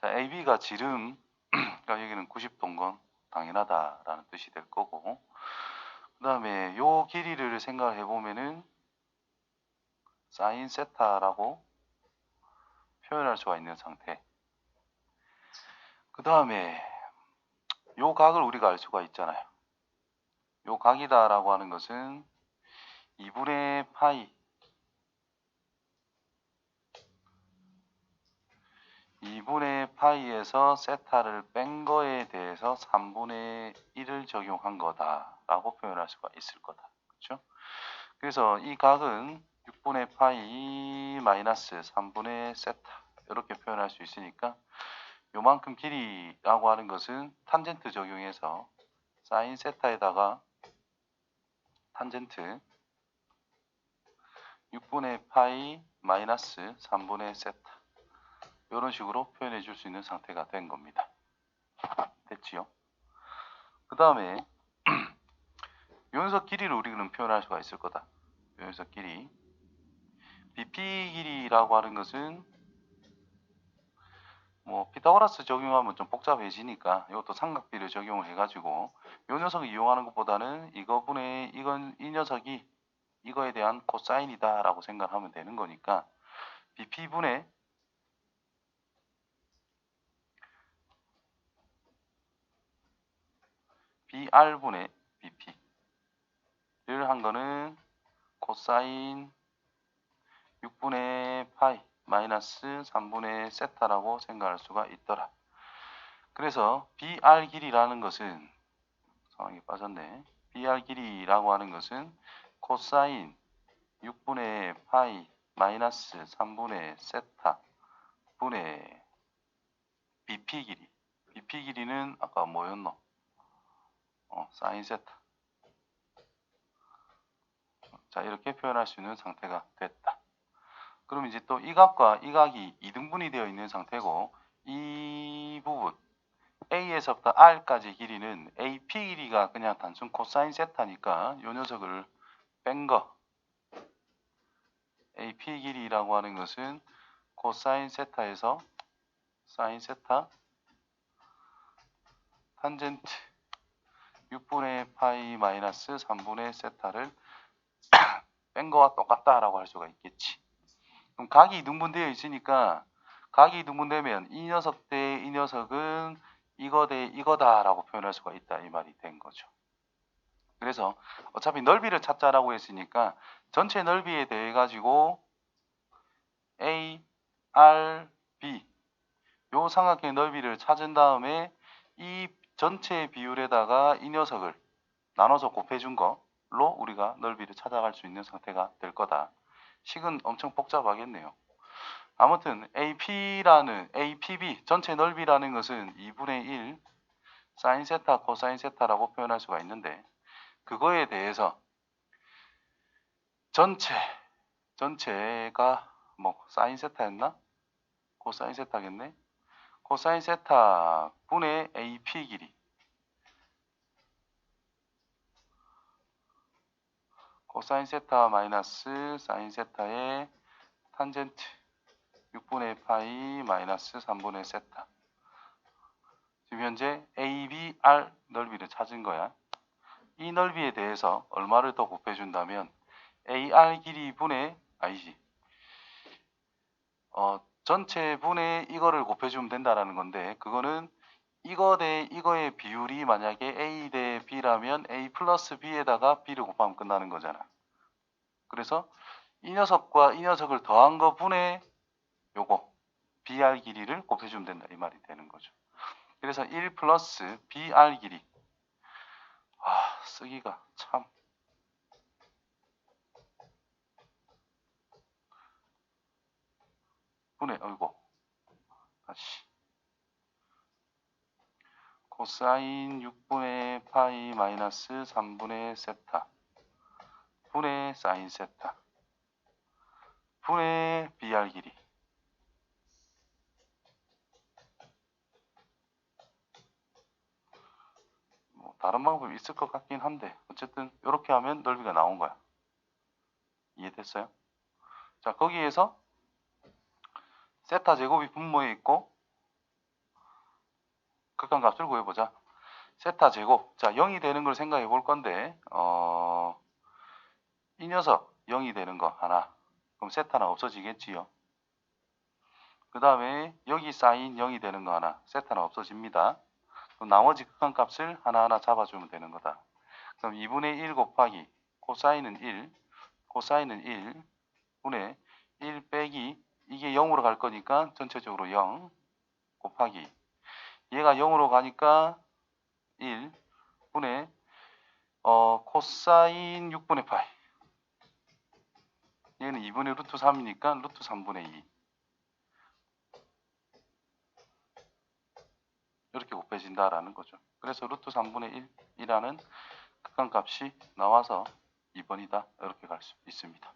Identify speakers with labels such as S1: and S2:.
S1: 자, AB가 지름, 그러니까 여기는 90도인 당연하다라는 뜻이 될 거고, 그 다음에 요 길이를 생각을 해보면은 사인 세타라고 표현할 수가 있는 상태. 그 다음에 요 각을 우리가 알 수가 있잖아요. 요 각이다라고 하는 것은 2분의 파이 2분의 파이에서 세타를 뺀 거에 대해서 3분의 1을 적용한 거다라고 표현할 수가 있을 거다. 그렇죠? 그래서 이 각은 6분의 파이 마이너스 3분의 세타 이렇게 표현할 수 있으니까 요만큼 길이라고 하는 것은 탄젠트 적용해서 사인 세타에다가 탄젠트 6분의 파이 마이너스 3분의 세타 이런 식으로 표현해 줄 수 있는 상태가 된 겁니다. 됐지요? 그 다음에 요연석 길이를 우리는 표현할 수가 있을 거다. 요연석 길이 BP 길이라고 하는 것은 뭐 피타고라스 적용하면 좀 복잡해지니까 이것도 삼각비를 적용을 해가지고 요 녀석을 이용하는 것보다는 이거분의 이건 이 녀석이 이거에 대한 코사인이다라고 생각하면 되는 거니까 BP분의 BR분의 BP를 한 거는 코사인 6분의 파이 마이너스 3분의 세타라고 생각할 수가 있더라. 그래서 BR 길이라는 것은 상황이 빠졌네. BR 길이라고 하는 것은 코사인 6분의 파이 마이너스 3분의 세타 분의 BP 길이. BP 길이는 아까 뭐였노? 어, 사인 세타. 자, 이렇게 표현할 수 있는 상태가 됐다. 그럼 이제 또 이 각과 이 각이 이등분이 되어 있는 상태고 이 부분 A에서부터 R까지 길이는 AP 길이가 그냥 단순 코사인 세타니까 요 녀석을 뺀 거 AP 길이라고 하는 것은 코사인 세타에서 사인 세타 탄젠트 6분의 파이 마이너스 3분의 세타를 뺀 거와 똑같다라고 할 수가 있겠지. 그럼 각이 이등분되어 있으니까 각이 이등분되면 이 녀석 대 이 녀석은 이거 대 이거다라고 표현할 수가 있다 이 말이 된 거죠. 그래서 어차피 넓이를 찾자라고 했으니까 전체 넓이에 대해 가지고 A, R, B 요 삼각형의 넓이를 찾은 다음에 이 전체 비율에다가 이 녀석을 나눠서 곱해준 거로 우리가 넓이를 찾아갈 수 있는 상태가 될 거다. 식은 엄청 복잡하겠네요. 아무튼 AP라는 APB 전체 넓이라는 것은 2분의 1 사인 세타 코사인 세타라고 표현할 수가 있는데 그거에 대해서 전체 전체가 뭐 사인 세타였나? 코사인 세타겠네. 코사인 세타 분의 AP 길이. 코사인 세타 마이너스 사인 세타의 탄젠트 6분의 파이 마이너스 3분의 세타. 지금 현재 ABR 넓이를 찾은 거야. 이 넓이에 대해서 얼마를 더 곱해준다면 AR 길이 분의 아니지. 어, 전체 분의 이거를 곱해주면 된다라는 건데 그거는 이거 대 이거의 비율이 만약에 A 대 B라면 A 플러스 B에다가 B를 곱하면 끝나는 거잖아. 그래서 이 녀석과 이 녀석을 더한 거 분의 요거 BR 길이를 곱해주면 된다 이 말이 되는 거죠. 그래서 1 플러스 BR 길이 아 쓰기가 참 분의 어이고 다시. 코사인 6분의 파이 마이너스 3분의 세타. 분의 사인 세타. 분의 BR 길이. 뭐 다른 방법이 있을 것 같긴 한데 어쨌든 이렇게 하면 넓이가 나온 거야. 이해됐어요? 자, 거기에서 세타 제곱이 분모에 있고 극한값을 구해보자. 세타 제곱. 자, 0이 되는 걸 생각해 볼 건데, 어, 이 녀석 0이 되는 거 하나. 그럼 세타는 없어지겠지요. 그 다음에 여기 사인 0이 되는 거 하나. 세타는 없어집니다. 그럼 나머지 극한값을 하나하나 잡아주면 되는 거다. 그럼 2분의 1 곱하기 코사인은 1, 코사인은 1, 분의 1 빼기 이게 0으로 갈 거니까 전체적으로 0 곱하기 얘가 0으로 가니까 1 분의 어, 코사인 6분의 파이 얘는 2분의 루트 3이니까 루트 3분의 2 이렇게 곱해진다라는 거죠. 그래서 루트 3분의 1이라는 극한값이 나와서 2번이다 이렇게 갈 수 있습니다.